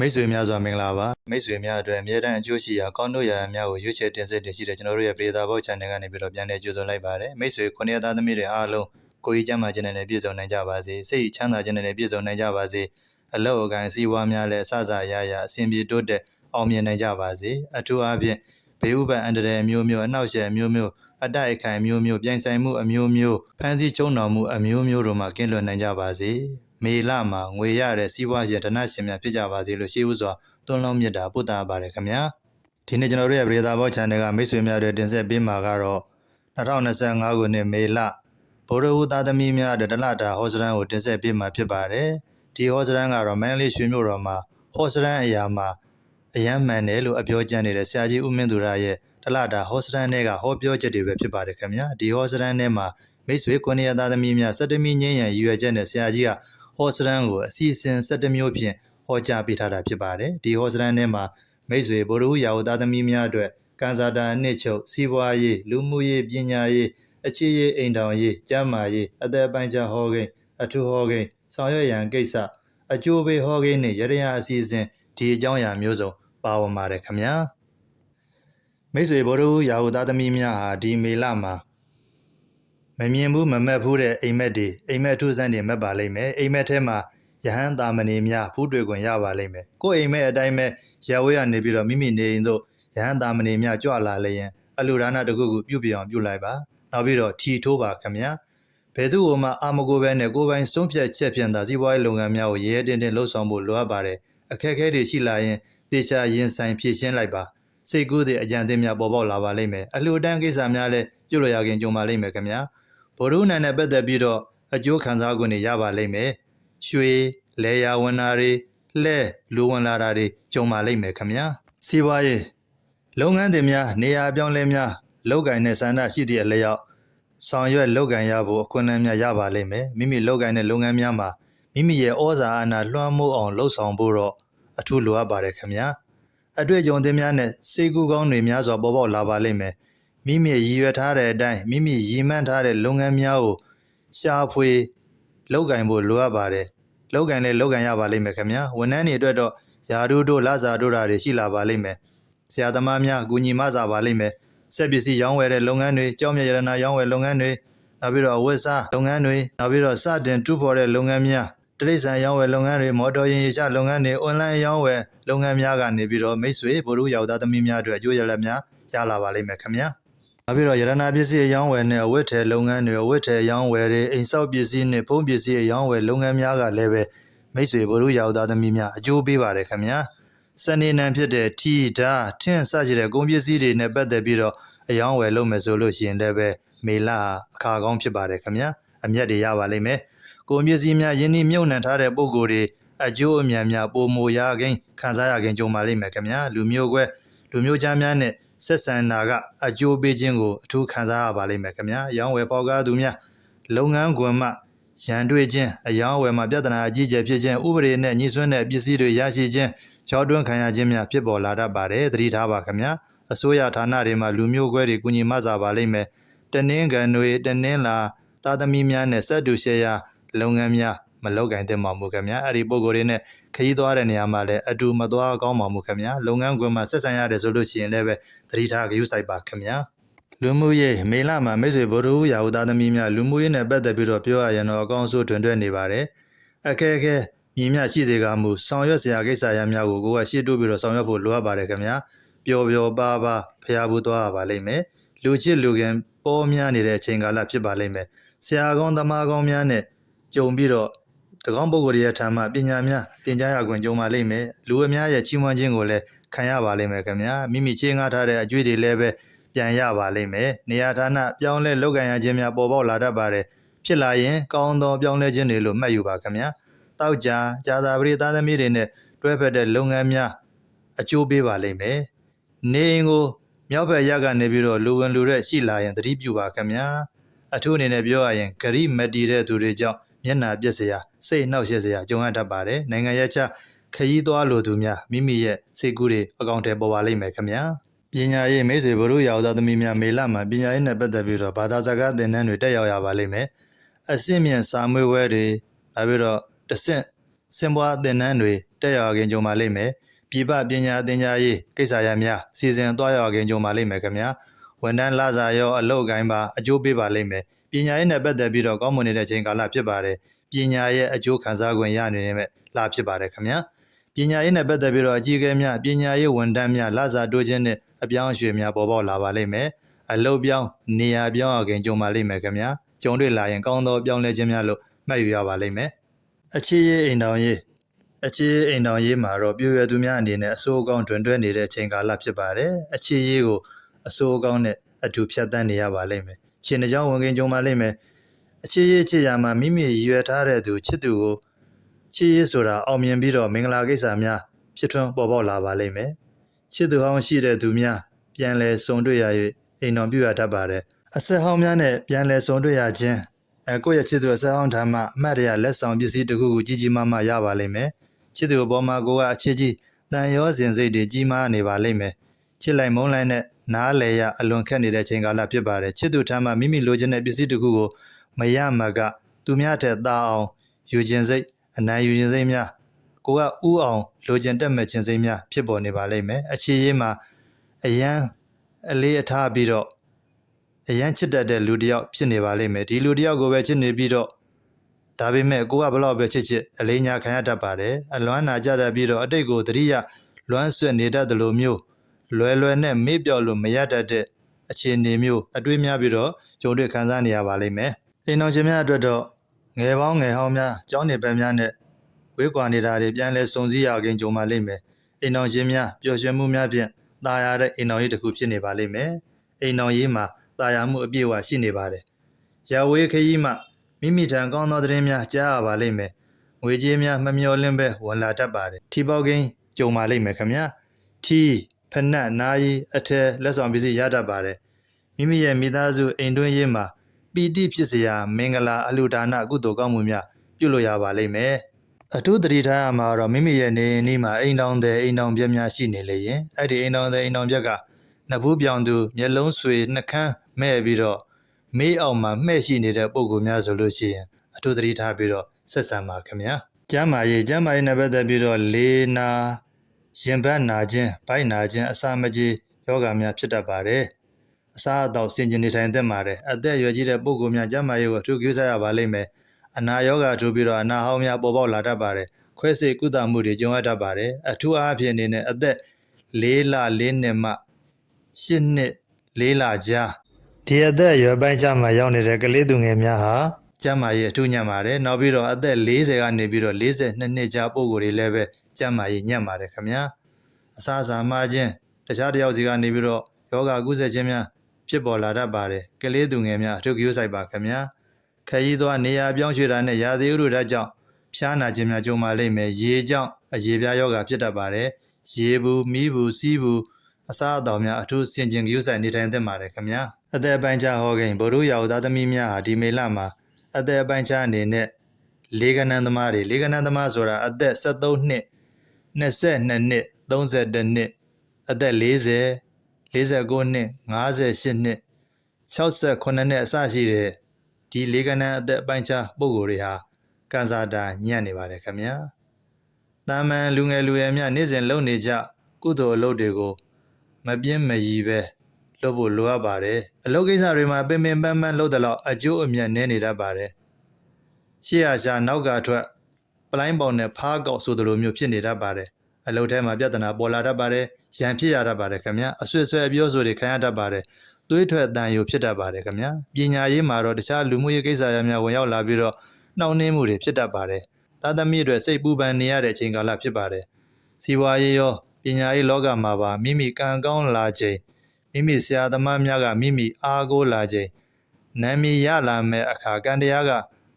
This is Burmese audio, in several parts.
မိတ်ဆွေများစွာမင်္ဂလာပါမိတ်ဆွေများအတွက်အမြဲတမ်းအကျိုးရှိရာကောင်းတို့ရာများကိုရွေးချယ်တင်ဆက်တင်ရှိတဲ့ကျွန်တော်တို့ရဲ့ပြည်သာဘော channel ကနေပြီးတော့ပြန်လည်ကြိုဆိုလိုက်ပါတယ်မိတ်ဆွေခုနှစ်သားသမီးတွေအားလုံးကိုကြီးကျမ်းမာခြင်းနဲ့ပြည့်စုံနိုင်ကြပါစေစိတ်ချမ်းသာခြင်းနဲ့ပြည့်စုံနိုင်ကြပါစေအလောက်အကိုင်းစီးပွားများလည်းအဆအဆရရအစဉ်ပြေတိုးတက်အောင်မြင်နိုင်ကြပါစေအထူးအားဖြင့်ဘေးဥပန်အန္တရာယ်မျိုးမျိုးအနှောက်အယှက်မျိုးမျိုးအတိုက်အခိုင်မျိုးမျိုးပြိုင်ဆိုင်မှုအမျိုးမျိုးဖန်ဆီးချုံတော်မှုအမျိုးမျိုးတို့မှကင်းလွတ်နိုင်ကြပါစေ မေလမှာငွေရတဲ့စီးပွားရှင်ဓနရှင်များဖြစ်ကြပါစေလို့ရှိဥစွာသွန်လုံးမြတ်တာပုတ္တာပါတယ်ခင်ဗျာဒီနေ့ကျွန်တော်တို့ရဲ့ပရိသတ်ဘော channel ကမိတ်ဆွေများတွေတင်ဆက်ပေးမှာကတော့2025ခုနှစ်မေလဗိုလ်တော်ဦးသားသမီးများအတွက်တလတာဟောစရန်ကိုတင်ဆက်ပေးမှာဖြစ်ပါတယ်ဒီဟောစရန်ကတော့မန္တလေးရွှေမြို့တော်မှာဟောစရန်အရာမှာအယမ်းမှန်တယ်လို့အပြောကြံနေတဲ့ဆရာကြီးဦးမင်းသူရရဲ့တလတာဟောစရန်တွေကဟောပြောချက်တွေပဲဖြစ်ပါတယ်ခင်ဗျာဒီဟောစရန်ထဲမှာမိတ်ဆွေကိုနေရသားသမီးများစက်တမီငင်းရန်ရည်ရွယ်ချက်နဲ့ဆရာကြီးက ဟောစရန်ကိုအစီအစဉ်စက်တမျိုးဖြင့်ဟောကြားပေးထားတာဖြစ်ပါတယ်ဒီဟောစရန်ထဲမှာမိတ်ဆွေဘိုလ်တော်ရာဝသားသမီးများအတွက်ကန်စာတာအနှစ်ချုပ်စီးပွားရေးလူမှုရေးပညာရေးအခြေရေးအိမ်တောင်ရေးကျန်းမာရေးအသက်ပိုင်းခြားဟောကိန်းအထူးဟောကိန်းဆောင်ရွက်ရန်ကိစ္စအကျိုးပေးဟောကိန်းနဲ့ရရရအစီအစဉ်ဒီအကြောင်းအရာမျိုးစုံပါဝင်ပါတယ်ခင်ဗျာမိတ်ဆွေဘိုလ်တော်ရာဝသားသမီးများဟာဒီမေလမှာ မမြင်ဘူးမမက်ဘူးတဲ့အိမ်မက်တွေအိမ်မက်ထုစမ်းတွေမက်ပါလိမ့်မယ်အိမ်မက်ထဲမှာယဟန်တာမဏေများဖူးတွေ့ခွင့်ရပါလိမ့်မယ်ကိုယ်အိမ်မဲအတိုင်းပဲရဝေးရနေပြီးတော့မိမိနေအိမ်တို့ယဟန်တာမဏေများကြွလာလျင်အလူဒါနတစ်ခုခုပြုပြအောင်ပြုလိုက်ပါနောက်ပြီးတော့ထီထိုးပါခင်ဗျာဘယ်သူ့ဟိုမှအာမကိုပဲနဲ့ကိုယ်ပိုင်ဆုံးဖြတ်ချက်ဖြင့်သာစီးပွားရေးလုပ်ငန်းများကိုရဲရဲတင်းတင်းလှုပ်ဆောင်ဖို့လိုအပ်ပါတယ်အခက်အခဲတွေရှိလာရင်တေချာရင်ဆိုင်ဖြေရှင်းလိုက်ပါစိတ်ကူးတဲ့အကြံသင်းများပေါ်ပေါက်လာပါလိမ့်မယ်အလှူဒန်းကိစ္စများလည်းပြုလို့ရခင်ကြုံပါလိမ့်မယ်ခင်ဗျာ ဘိုလ်ရုနန်နဲ့ပတ်သက်ပြီးတော့အကျိုးခံစား권တွေရပါလိမ့်မယ်ရွှေလေယာဝင်တာတွေလှဲလူဝင်လာတာတွေကြုံပါလိမ့်မယ်ခင်ဗျာစီးပွားရေးလုပ်ငန်းတွေများနေရာပြောင်းလဲများလောက်ကင်တဲ့ဆန္ဒရှိသည့်အလျောက်ဆောင်ရွက်လောက်ကင်ရဖို့အခွင့်အလမ်းများရပါလိမ့်မယ်မိမိလောက်ကင်တဲ့လုပ်ငန်းများမှာမိမိရဲ့ဩဇာအာဏာလွှမ်းမိုးအောင်လှုပ်ဆောင်ဖို့တော့အထူးလိုအပ်ပါတယ်ခင်ဗျာအတွေ့အကြုံသစ်များနဲ့စိတ်ကူးကောင်းတွေများစွာပေါ်ပေါက်လာပါလိမ့်မယ် မိမိရည်ရွယ်ထားတဲ့အတိုင်းမိမိရည်မှန်းထားတဲ့လုပ်ငန်းများကိုရှာဖွေလောက်ကင်ဖို့လိုအပ်ပါတယ်လောက်ကန်လည်းလောက်ကန်ရပါလိမ့်မယ်ခင်ဗျာဝန်ထမ်းတွေအတွက်တော့ယာတို့တို့လစာတို့တာတွေရှိလာပါလိမ့်မယ်ဆရာသမားများအကူညီမစာပါလိမ့်မယ်စက်ပစ္စည်းရောင်းဝယ်တဲ့လုပ်ငန်းတွေကြောင်းမြရတနာရောင်းဝယ်လုပ်ငန်းတွေနောက်ပြီးတော့အဝတ်စားလုပ်ငန်းတွေနောက်ပြီးတော့စတင်တူဖော်တဲ့လုပ်ငန်းများတရိတ်ဆန်ရောင်းဝယ်လုပ်ငန်းတွေမော်တော်ယာဉ်ရချလုပ်ငန်းတွေအွန်လိုင်းရောင်းဝယ်လုပ်ငန်းများကနေပြီးတော့မိတ်ဆွေဘိုလ်ရုရောက်သားသမီးများအတွက်အကျိုးရလဒ်များရလာပါလိမ့်မယ်ခင်ဗျာ နောက်ပြီးတော့ရတနာပစ္စည်းအရောင်းဝယ်နဲ့အဝတ်ထည်လုပ်ငန်းတွေအဝတ်ထည်ရောင်းဝယ်တွေအိမ်ဆောက်ပစ္စည်းနဲ့ဖုန်းပစ္စည်းအရောင်းဝယ်လုပ်ငန်းများကလည်းပဲမိတ်ဆွေဘိုလ်ရုရောက်သားသမီးများအကျိုးပေးပါတယ်ခင်ဗျာစနေနံဖြစ်တဲ့ထီဓာထင်းစရှိတဲ့ကုန်ပစ္စည်းတွေနဲ့ပတ်သက်ပြီးတော့အယောင်းဝယ်လုပ်မယ်ဆိုလို့ရှိရင်လည်းပဲမေလအခါကောင်းဖြစ်ပါတယ်ခင်ဗျာအမျက်တွေရပါလိမ့်မယ်ကုန်ပစ္စည်းများယင်းနှမြုပ်နှံထားတဲ့ပုံကိုယ်တွေအကျိုးအမြတ်များပုံမူရကိန်းခံစားရကိန်းကြုံပါလိမ့်မယ်ခင်ဗျာလူမျိုးကွဲလူမျိုးချမ်းများနဲ့ ဆက်ဆံတာကအကျိုးပေးခြင်းကိုအထူးခံစားရပါလိမ့်မယ်ခင်ဗျာရောင်းဝယ်ပေါကားသူများလုပ်ငန်းခွင်မှရန်တွေ့ခြင်းအယောင်းဝယ်မှာပြဿနာအကြီးကျယ်ဖြစ်ခြင်းဥပဒေနဲ့ညှိစွန်းတဲ့ပစ္စည်းတွေရရှိခြင်းကြောတွန်းခံရခြင်းများဖြစ်ပေါ်လာတတ်ပါတယ်သတိထားပါခင်ဗျာအစိုးရဌာနတွေမှာလူမျိုးကွဲတွေကူညီမဆာပါလိမ့်မယ်တနင်းကန်တွေတနင်းလာသားသမီးများနဲ့ဆက်တူရှယ်ယာလုပ်ငန်းများ မလောက်ကင်တဲ့မှာမူခင်ဗျာအဲ့ဒီပုံကိုယ်တွေနဲ့ခရီးသွားတဲ့နေရာမှာလည်းအတူမသွားကောင်းမှာမူခင်ဗျာလုပ်ငန်းခွင်မှာဆက်ဆံရတယ်ဆိုလို့ရှိရင်လည်းပဲသတိထားကြည့်ဆိုင်ပါခင်ဗျာလူမှုရေးမေလမှာမိတ်ဆွေဗုဒ္ဓဦးရာဟုသားသမီးများလူမှုရေးနဲ့ပတ်သက်ပြီးတော့ပြောရရင်တော့အကောင်းဆုံးတွင်တွဲနေပါတယ်အခက်အခဲညီမျှရှိစေကမူဆောင်ရွက်စရာကိစ္စရမ်းများကိုကိုကရှေ့တိုးပြီးတော့ဆောင်ရွက်ဖို့လိုအပ်ပါတယ်ခင်ဗျာပျော်ပျော်ပါပါဖျားဘူးသွားပါလိမ့်မယ်လူချစ်လူခင်ပေါ်များနေတဲ့အချိန်ကာလဖြစ်ပါလိမ့်မယ်ဆရာကောင်းသမားကောင်းများနဲ့ကြုံပြီးတော့တကော င်းပုဂ္ဂိုလ်ရဲ့ထံမှပညာများသင်ကြားရခွင့်ကြုံပါလိမ့်မယ်လူအများရဲ့ချီးမွမ်းခြင်းကိုလည်းခံရပါလိမ့်မယ်ခင်ဗျာမိမိချင်းငါထားတဲ့အကျွေးတွေလည်းပဲပြန်ရပါလိမ့်မယ်နေရာဌာနပြောင်းလဲလောက်ကန်ရခြင်းများပေါ်ပေါက်လာတတ်ပါတယ်ဖြစ်လာရင်ကောင်းသောပြောင်းလဲခြင်းတွေလို့မှတ်ယူပါခင်ဗျာတောက်ကြဂျာသာပရိသားသမီးတွေနဲ့တွဲဖက်တဲ့လုပ်ငန်းများအကျိုးပေးပါလိမ့်မယ်နေအိမ်ကိုမြောက်ဘက်ရက်ကနေပြီးတော့လူဝင်လူတဲ့ရှိလာရင်သတိပြုပါခင်ဗျာအထူးအနေနဲ့ပြောရရင်ဂရိမတီတဲ့သူတွေကြောင့် မျက်နာပြက်စရာစိတ်နှောက်ယှက်စရာကြုံရတတ်ပါတယ်နိုင်ငံရဲ့ချခရီးသွားလိုသူများမိမိရဲ့စိတ်ကူးတွေအကောင့်ထဲပေါ်ပါလိမ့်မယ်ခင်ဗျာပညာရေးမိတ်ဆွေဘုရုရာသောသမီးများမေလမှာပညာရေးနဲ့ပတ်သက်ပြီးတော့ဘာသာစကားသင်တန်းတွေတက်ရောက်ရပါလိမ့်မယ်အစစ်မြင့်စာမွေးဝဲတွေနောက်ပြီးတော့တဆင့်စင်ပွားသင်တန်းတွေတက်ရောက်ခင်ကြုံပါလိမ့်မယ်ပြည်ပပညာသင်ကြားရေးကိစ္စရပ်များစီစဉ်သွားရောက်ခင်ကြုံပါလိမ့်မယ်ခင်ဗျာဝန်ထမ်းလစာရောအလုပ်ကိုင်းပါအကျိုးပေးပါလိမ့်မယ် ပညာရေးနဲ့ပတ်သက်ပြီးတော့ကောင်းမွန်နေတဲ့ချိန်ကာလဖြစ်ပါတယ်ပညာရဲ့အကျိုးခံစား권ရနေနေမဲ့လာဖြစ်ပါတယ်ခင်ဗျာပညာရေးနဲ့ပတ်သက်ပြီးတော့အကြီးအကဲများပညာရေးဝန်ထမ်းများလစာတိုးခြင်းနဲ့အပြောင်းအရွှေ့များပေါ်ပေါက်လာပါလိမ့်မယ်အလုပ်ပြောင်းနေရာပြောင်းရခင်ကြုံပါလိမ့်မယ်ခင်ဗျာကြုံတွေ့လာရင်ကောင်းသောပြောင်းလဲခြင်းများလို့မှတ်ယူရပါလိမ့်မယ်အခြေရေးအိမ်တော်ရေးအခြေရေးအိမ်တော်ရေးမှာတော့ပြည့်ရွယ်သူများအနေနဲ့အစိုးအကောင်းတွင်တွဲနေတဲ့ချိန်ကာလဖြစ်ပါတယ်အခြေရေးကိုအစိုးအကောင်းနဲ့အတူဖြတ်တန်းနေရပါလိမ့်မယ် ခြေနှကြောင်းဝင်ခင်ကြုံပါလိမ့်မယ်အခြေရေးချစ်ရမှာမိမိရည်ရွယ်ထားတဲ့သူချစ်သူကိုချစ်ရေးဆိုတာအောင်မြင်ပြီးတော့မင်္ဂလာကိစ္စများဖြစ်ထွန်းပေါ်ပေါက်လာပါလိမ့်မယ်ချစ်သူဟောင်းရှိတဲ့သူများပြန်လည်ဆုံတွေ့ရ၍အိမ်တော်ပြုရတတ်ပါတယ်အဆက်ဟောင်းများနဲ့ပြန်လည်ဆုံတွေ့ရခြင်းအဲကိုယ့်ရဲ့ချစ်သူအဆက်ဟောင်းထမ်းမှအမှတ်တရလက်ဆောင်ပစ္စည်းတစ်ခုကိုကြီးကြီးမားမားရပါလိမ့်မယ်ချစ်သူအပေါ်မှာကိုကအချစ်ကြီးတန်ရောစင်စိတ်တွေကြီးမားနေပါလိမ့်မယ်ချစ်လိုက်မုန်းလိုက်နဲ့ နားလေရအလွန်ခက်နေတဲ့ချိန်ကာလဖြစ်ပါတယ်ချစ်သူထမ်းမှမိမိလိုချင်တဲ့ပစ္စည်းတစ်ခုကိုမရမက သူများထက်သာအောင်ယူခြင်းစိတ်အနိုင်ယူခြင်းစိတ်များကိုကဥအောင်လိုချင်တက်မဲ့ခြင်းစိတ်များဖြစ်ပေါ်နေပါလိမ့်မယ်အခြေရေးမှာအယံအလေးအထားပြီးတော့အယံချစ်တတ်တဲ့လူတစ်ယောက်ဖြစ်နေပါလိမ့်မယ်ဒီလူတစ်ယောက်ကိုပဲချစ်နေပြီးတော့ဒါပေမဲ့ကိုကဘလောက်ပဲချစ်ချစ်အလေးညာခံရတတ်ပါတယ်အလွမ်းနာကြတတ်ပြီးတော့အတိတ်ကိုတတိယလွမ်းဆွတ်နေတတ်တယ်လို့မျိုး လွယ်လွယ်နဲ့မေ့ပြော့လို့မရတတ်တဲ့အခြေအနေမျိုးအတွေးများပြီးတော့ကြုံတွေ့ခံစားနေရပါလိမ့်မယ်အိမ်တော်ရှင်များအတွက်တော့ငယ်ပေါင်းငယ်ဟောင်းများကျောင်းနေပန်းများနဲ့ဝေးကွာနေတာတွေပြန်လဲစုံစည်းရခင်ကြုံပါလိမ့်မယ်အိမ်တော်ရှင်များပျော်ရွှင်မှုများဖြင့်ตายရတဲ့အိမ်တော်ကြီးတစ်ခုဖြစ်နေပါလိမ့်မယ်အိမ်တော်ကြီးမှာตายရမှုအပြည့်အဝရှိနေပါတယ်ရဝေးခရီးမှမိမိထံကောင်းသောသတင်းများကြားရပါလိမ့်မယ်ငွေကြေးများမမျော်လင့်ပဲဝင်လာတတ်ပါတယ်ထီပေါကင်းကြုံပါလိမ့်မယ်ခင်ဗျာထီ ဖနက်နာယီအထက်လက်ဆောင်ပစ္စည်းရတတ်ပါတယ်မိမိရဲ့မိသားစုအိမ်တွင်းရေးမှာပီတိဖြစ်စရာမင်္ဂလာအလှူဒါနကုသိုလ်ကောင်းမှုများပြုလို့ရပါလိမ့်မယ်အထူးတတိထားရမှာတော့မိမိရဲ့နေအိမ်ဒီမှာအိမ်တောင်တဲ့အိမ်တောင်ပြက်များရှိနေလေရင်အဲ့ဒီအိမ်တောင်တဲ့အိမ်တောင်ပြက်ကနှစ်ဘူးပြောင်သူမျက်လုံးဆွေနှကန်းမဲ့ပြီးတော့မေးအောင်မှာမှဲ့ရှိနေတဲ့ပုံကူများဆိုလို့ရှိရင်အထူးတတိထားပြီးတော့ဆက်ဆံပါခင်ဗျာကျမ်းမာရေးကျမ်းမာရေးနဲ့ပတ်သက်ပြီးတော့လေနာ ရင်ဘတ်နာခြင်းဗိုက်နာခြင်းအစာမကြေယောဂများဖြစ်တတ်ပါတယ်အစားအသောက်ဆင်ခြင်နေထိုင်သင့်ပါတယ်အသက်အရွယ်ကြီးတဲ့ပုဂ္ဂိုလ်များကျန်းမာရေးကိုအထူးကြိုးစားရပါလိမ့်မယ်အနာယောဂထူပြီးတော့အနာဟောင်းများပေါ်ပေါက်လာတတ်ပါတယ်ခွဲစိတ်ကုသမှုတွေကြုံရတတ်ပါတယ်အထူးအားဖြင့်အနေနဲ့အသက်၄လ၄နှစ်မှ၈နှစ်၄လကြားဒီအသက်အရွယ်ပိုင်းခြားမှာရောက်နေတဲ့ကလေးသူငယ်များဟာကျန်းမာရေးအထူးညံ့ပါတယ်နောက်ပြီးတော့အသက်40ကနေပြီးတော့42နှစ်ကြားပုဂ္ဂိုလ်တွေလည်းပဲ ကျန်းမာရေးညံ့ပါတယ်ခင်ဗျာအစားအစာမှားခြင်းတခြားတစ်ယောက်စီကနေပြီးတော့ယောဂကုသခြင်းများဖြစ်ပေါ်လာတတ်ပါတယ်ကလေးသူငယ်များအထူးကြိုးဆိုင်ပါခင်ဗျာခရီးသွားနေရာပြောင်းရွှေ့တာနဲ့ရာသီဥတုဓာတ်ကြောင့်ဖျားနာခြင်းများကြုံပါလိမ့်မယ်ရေကြောင့်အရေပြားယောဂဖြစ်တတ်ပါတယ်ရေဘူးမီးဘူးစီးဘူးအစားအသောက်များအထူးစင်ကြင်ကြိုးဆိုင်နေထိုင်သင့်ပါတယ်ခင်ဗျာအသက်အပိုင်းခြားဟောကိန်းဗုဒ္ဓရာဟုသားသမီးများဟာဒီမေလမှာအသက်အပိုင်းခြားအနေနဲ့လေးကနန်းသမားတွေလေးကနန်းသမားဆိုတာအသက်73နှစ် 22နှစ်31နှစ်အသက်40 49နှစ်58နှစ်68နှစ်အစရှိတဲ့ဒီလေးကနန်းအသက်အပိုင်းခြားပုံကိုယ်တွေဟာကန်စာတာညံ့နေပါတယ်ခင်ဗျာတာမန်လူငယ်လူရွယ်များနေ့စဉ်လုပ်နေကြကုသိုလ်အလုပ်တွေကို မပြင်းမရည်ပဲလုပ်ဖို့လိုအပ်ပါတယ်အလုပ်ကိစ္စတွေမှာပင်ပင်ပန်းပန်းလုပ်တဲ့လောက်အကျိုးအမြတ်နည်းနေတတ်ပါတယ်ရှေ့ရရှာနောက်ကထွက်ပ လိုင်းပေါင်နဲ့ဖားကောက်ဆိုသလိုမျိုးဖြစ်နေတတ်ပါတယ်အလုပ်ထဲမှာပြဿနာပေါ်လာတတ်ပါတယ်ရန်ဖြစ်ရတတ်ပါတယ်ခင်ဗျာအဆွေဆွဲအပြောဆိုတွေခံရတတ်ပါတယ်သွေးထွက်တန်ယိုဖြစ်တတ်ပါတယ်ခင်ဗျာပညာရေးမှာတော့တခြားလူမှုရေးကိစ္စရများဝင်ရောက်လာပြီးတော့နှောင့်နှေးမှုတွေဖြစ်တတ်ပါတယ်သားသမီးတွေစိတ်ပူပန်နေရတဲ့အချိန်ကာလဖြစ်ပါတယ်စီးပွားရေးရောပညာရေးလောကမှာပါမိမိကံကောင်းလာချိန်မိမိဆရာသမားများကမိမိအားကိုးလာချိန်နာမည်ရလာမဲ့အခါကံတရားက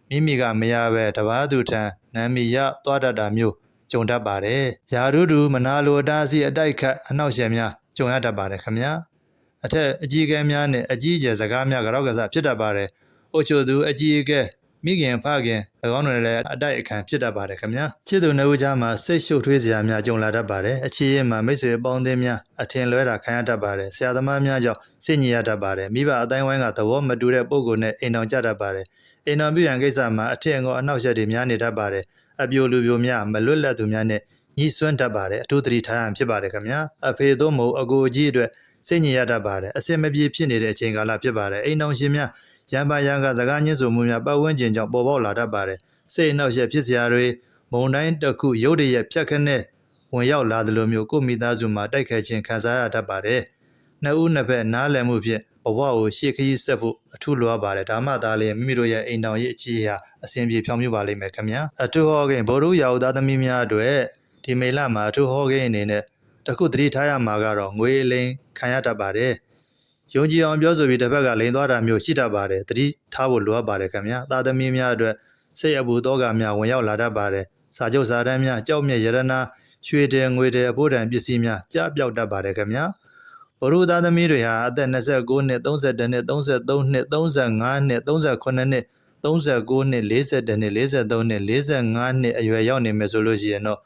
မိမိကမရပဲတပားသူထံနာမည်ရသွားတတ်တာမျိုးကြုံတတ်ပါတယ်။ယာရုဒူမနာလိုအတားအဆီးအတိုက်ခတ်အနှောက်အယှက်များကြုံရတတ်ပါတယ်ခင်ဗျာ။အထက်အကြီးအကဲများနဲ့အကြီးအကျယ်စကားများကြောက်ကစားဖြစ်တတ်ပါတယ်။အိုချိုသူအကြီးအကဲ မိခင်ဖခင်၎င်းတို့လည်းအတိုက်အခံဖြစ်တတ်ပါတယ်ခင်ဗျာချစ်သူနှုတ်ကြားမှာစိတ်ရှုပ်ထွေးစရာများကြုံလာတတ်ပါတယ်အခြေရမှာမိတ်ဆွေပေါင်းသင်းများအထင်လွဲတာခံရတတ်ပါတယ်ဆရာသမားများကြောင့်စိတ်ညစ်ရတတ်ပါတယ်မိဘအတိုင်းဝိုင်းကသဘောမတူတဲ့ပုံကိုယ်နဲ့အိမ်တော်ကြတတ်ပါတယ်အိမ်တော်ပြုရန်ကိစ္စမှာအထင်ငေါအနှောက်အယှက်တွေများနေတတ်ပါတယ်အပြိုလူပြိုများမလွတ်လပ်သူများနဲ့ညှိစွန်းတတ်ပါတယ်အထူးသတိထားရမှာဖြစ်ပါတယ်ခင်ဗျာအဖေတို့မို့အကိုကြီးအတွက်စိတ်ညစ်ရတတ်ပါတယ်အစင်မပြေဖြစ်နေတဲ့အချိန်ကာလဖြစ်ပါတယ်အိမ်အောင်ရှင်များ ရံပါရံကစကားညှင်းဆိုမှုများပတ်ဝန်းကျင်ကြောင့်ပေါ်ပေါက်လာတတ်ပါတယ်စိတ်အနှောက်အယှက်ဖြစ်စရာတွေမုန်တိုင်းတစ်ခုရုတ်တရက်ဖြတ်ခနဲ့ဝင်ရောက်လာသလိုမျိုးကိုယ့်မိသားစုမှာတိုက်ခိုက်ခြင်းခံစားရတတ်ပါတယ်နှစ်ဦးနှစ်ဖက်နားလည်မှုဖြင့်ဘဝကိုရှေ့ခရီးဆက်ဖို့အထူးလိုအပ်ပါတယ်ဒါမှသာလေမိမိတို့ရဲ့အိမ်တော်ရဲ့အခြေအရာအစဉ်ပြေဖြောင်းပြပါလိမ့်မယ်ခင်ဗျာအထူးဟောခင်ဗောဓုရာဟုသားသမီးများအတွက်ဒီမေလမှာအထူးဟောခင်အနေနဲ့တခုသတိထားရမှာကတော့ငွေအလိမ်ခံရတတ်ပါတယ် ယုံကြည်အောင်ပြောဆိုပြီးတစ်ဖက်ကလိန်သွားတာမျိုးရှိတတ်ပါတယ်သတိထားဖို့လိုအပ်ပါတယ်ခင်ဗျာသားသမီးများအတွက်စိတ်အပူတောကများဝင်ရောက်လာတတ်ပါတယ်စာချုပ်စာတမ်းများကြောက်မြက်ရတနာရွှေတယ်ငွေတယ်အဖို့တန်ပစ္စည်းများကြားပြောက်တတ်ပါတယ်ခင်ဗျာဘရုသားသမီးတွေဟာအသက်29နှစ်32နှစ်33နှစ်35နှစ်38နှစ်39နှစ်40နှစ်43နှစ်45နှစ်အရွယ်ရောက်နေမယ်ဆိုလို့ရှိရင်တော့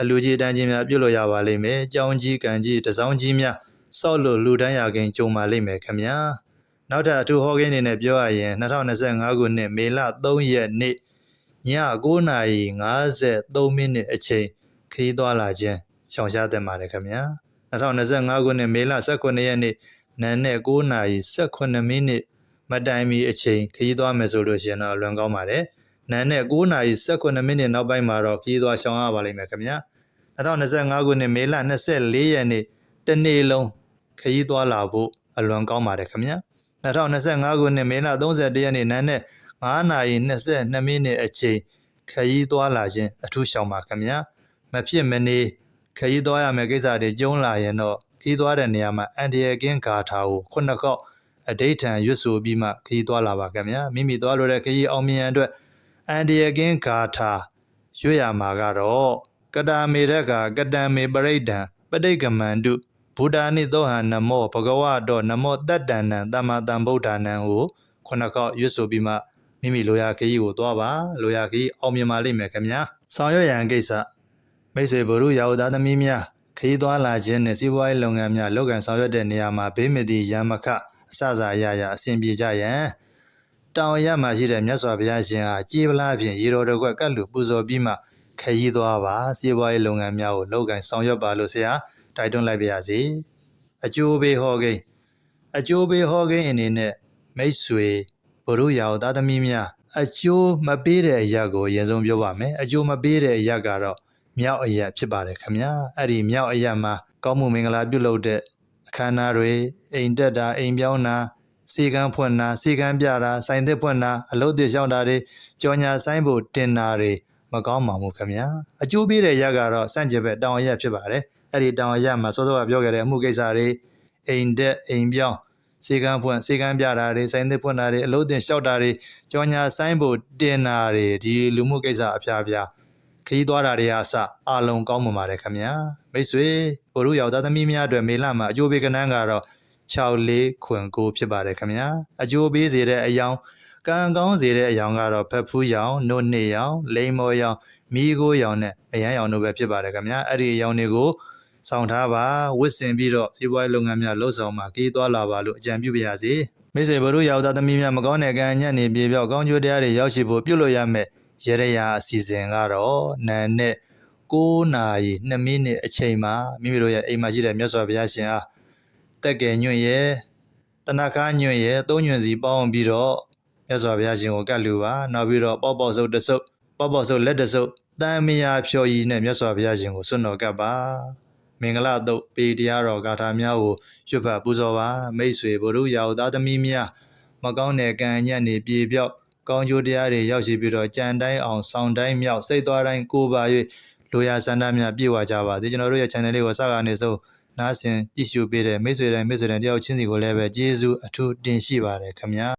အလူကြီးတန်းကြီးများပြုတ်လို့ရပါလိမ့်မယ်။ကြောင်းကြီးကန်ကြီးတစောင်းကြီးများ စောက်လို့လူတန်းရခင်ကြုံပါလိမ့်မယ်ခင်ဗျာ။နောက်ထပ်အထူးဟောကိန်းအနေနဲ့ပြောရရင်2025ခုနှစ်မေလ3ရက်နေ့ည9:53မိနစ်အချိန်ခရီးသွားလာခြင်းရှောင်ရှားသင့်ပါတယ်ခင်ဗျာ။2025ခုနှစ်မေလ18ရက်နေ့နံနက်9:18မိနစ်မတိုင်မီအချိန်ခရီးသွားမယ်ဆိုလို့ရှိရင်တော့လွန်ကောင်းပါတယ်။နံနက်9:18မိနစ်နောက်ပိုင်းမှာတော့ခရီးသွားရှောင်ရပါလိမ့်မယ်ခင်ဗျာ။2025ခုနှစ်မေလ24ရက်နေ့တနေ့လုံး ခရီးသွားလာဖို့အလွန်ကောင်းပါတယ်ခင်ဗျာ။2025ခုနှစ်မေလ31ရက်နေ့နံနက်9:22မိနစ်အချိန်ခရီးသွားလာခြင်းအထူးရှောင်ပါခင်ဗျာ။မဖြစ်မနေခရီးသွားရမယ့်ကိစ္စတွေကျုံးလာရင်တော့ခရီးသွားတဲ့နေရာမှာအန်ဒီယေကင်းဂါထာကိုခုနှစ်ခေါက်အဋိဌံရွတ်ဆိုပြီးမှခရီးသွားလာပါခင်ဗျာမိမိသွားလို့တဲ့ခရီးအောင်မြင်ရန်အတွက်အန်ဒီယေကင်းဂါထာရွတ်ရမှာကတော့ကတာမေရကကတံမေပရိဒံပဋိကမန္တု ဘုဒ္ဓာနိသောဟံနမောဘဂဝတောနမောတတ္တန္နံသမ္မာတံဗုဒ္ဓနံကိုခုနှစ်ခေါက်ရွတ်ဆိုပြီးမှမိမိလိုရာခရီးကိုသွားပါလိုရာခရီးအောင်မြင်ပါလိမ့်မယ်ခင်ဗျာဆောင်ရွက်ရန်ကိစ္စမိတ်ဆွေဘုရုရာဟုသားသမီးများခရီးသွားလာခြင်းနဲ့စီးပွားရေးလုပ်ငန်းများလုပ်ကံဆောင်ရွက်တဲ့နေရာမှာဘေးမသည်ရံမခအစစာရရအစဉ်ပြေကြရန်တောင်ရမှာရှိတဲ့မြတ်စွာဘုရားရှင်ဟာကြေးပလားဖြင့်ရေတော်တစ်ခွက်ကတ်လူပူဇော်ပြီးမှခရီးသွားပါစီးပွားရေးလုပ်ငန်းများကိုလုပ်ကံဆောင်ရွက်ပါလို့ဆရာ တိုက်တွန်းလိုက်ပါရစေအကျိုးပေးဟောကိန်းအကျိုးပေးဟောကိန်းအနေနဲ့မိတ်ဆွေဘုရုရာဟုသားသမီးများအကျိုးမပေးတဲ့အရာကိုအရင်ဆုံးပြောပါမယ်အကျိုးမပေးတဲ့အရာကတော့မြောက်အရာဖြစ်ပါတယ်ခင်ဗျာအဲ့ဒီမြောက်အရာမှာကောင်းမှုမင်္ဂလာပြုလုပ်တဲ့အခမ်းအနားတွေအိမ်တက်တာအိမ်ပြောင်းတာစီကံဖွင့်တာစီကံပြတာစိုင်သစ်ဖွင့်တာအလုပ်တွေရှောင်းတာတွေကြော်ညာဆိုင်ဖို့တင်တာတွေမကောင်းပါဘူးခင်ဗျာအကျိုးပေးတဲ့ရက်ကတော့စန့်ကျင်ဘက်တောင်ရက်ဖြစ်ပါတယ် အဲ့ဒီတောင်ရက်မှာစောစောကပြောခဲ့တဲ့အမှုကိစ္စတွေအိမ်တက်အိမ်ပြောင်းစေကံဖွင့်စေကံပြတာတွေစိုင်းသစ်ဖွင့်တာတွေအလုပ်တင်လျှောက်တာတွေကြော်ညာဆိုင်ဖို့တင်တာတွေဒီလူမှုကိစ္စအဖျားဖျားခရီးသွားတာတွေအစအလုံးကောင်းမှပါတယ်ခင်ဗျာမိတ်ဆွေဘိုလ်ရောက်သားသမီးများအတွက်မေလမှာအကျိုးပေးကဏ္ဍကတော့6လေးခွင်ကိုဖြစ်ပါတယ်ခင်ဗျာအကျိုးပေးစေတဲ့အယောင်ကံကောင်းစေတဲ့အယောင်ကတော့ဖက်ဖူးရောင်နှုတ်နှစ်ရောင်လိမ္မောရောင်မိโกရောင်နဲ့အရန်ရောင်တို့ပဲဖြစ်ပါတယ်ခင်ဗျာအဲ့ဒီရောင်တွေကို ဆောင်ထားပါဝစ်စင်ပြီးတော့စီးပွားရေးလုပ်ငန်းများလှုပ်ဆောင်မှာကြေးသွားလာပါလို့အကြံပြုပါရစေမိတ်ဆွေဘတို့ရောက်သားသမီးများမကောင်းတဲ့ကံညံ့နေပြေပြောက်ကောင်းကျိုးတရားတွေရောက်ရှိဖို့ပြုလို့ရမယ်ရရရာအစီအစဉ်ကတော့နာနဲ့9နာရီ2မိနစ်အချိန်မှာမိမိတို့ရဲ့အိမ်မှာရှိတဲ့မြတ်စွာဘုရားရှင်အားတက်ကယ်ညွန့်ရဲ့တနခါညွန့်ရဲ့သုံးညွန့်စီပေါင်းပြီးတော့မြတ်စွာဘုရားရှင်ကိုကတ်လူပါနောက်ပြီးတော့ပေါက်ပေါက်ဆုပ်တဆုပ်ပေါက်ပေါက်ဆုပ်လက်တဆုပ်တန်မယာဖြော်ရည်နဲ့မြတ်စွာဘုရားရှင်ကိုစွန့်တော်ကပ်ပါ မင်္ဂလာတုတ်ပေတရားတော်ဂါထာများကိုရွတ်ဖတ်ပူဇော်ပါမိတ်ဆွေဘုရုရာဟုသားသမီးများမကောင်းတဲ့ကံညံ့နေပြေပြောက်ကောင်းကျိုးတရားတွေရောက်ရှိပြီးတော့ကြံတိုင်းအောင်ဆောင်းတိုင်းမြောက်စိတ်သွားတိုင်းကိုပါ၍လိုရာဆန္ဒများပြည့်ဝကြပါစေကျွန်တော်တို့ရဲ့ channel လေးကိုစကားနေဆုံးနားဆင်ကြည့်ရှုပေးတဲ့မိတ်ဆွေတိုင်းမိတ်ဆွေတိုင်းတယောက်ချင်းစီကိုလည်းပဲကျေးဇူးအထူးတင်ရှိပါတယ်ခင်ဗျာ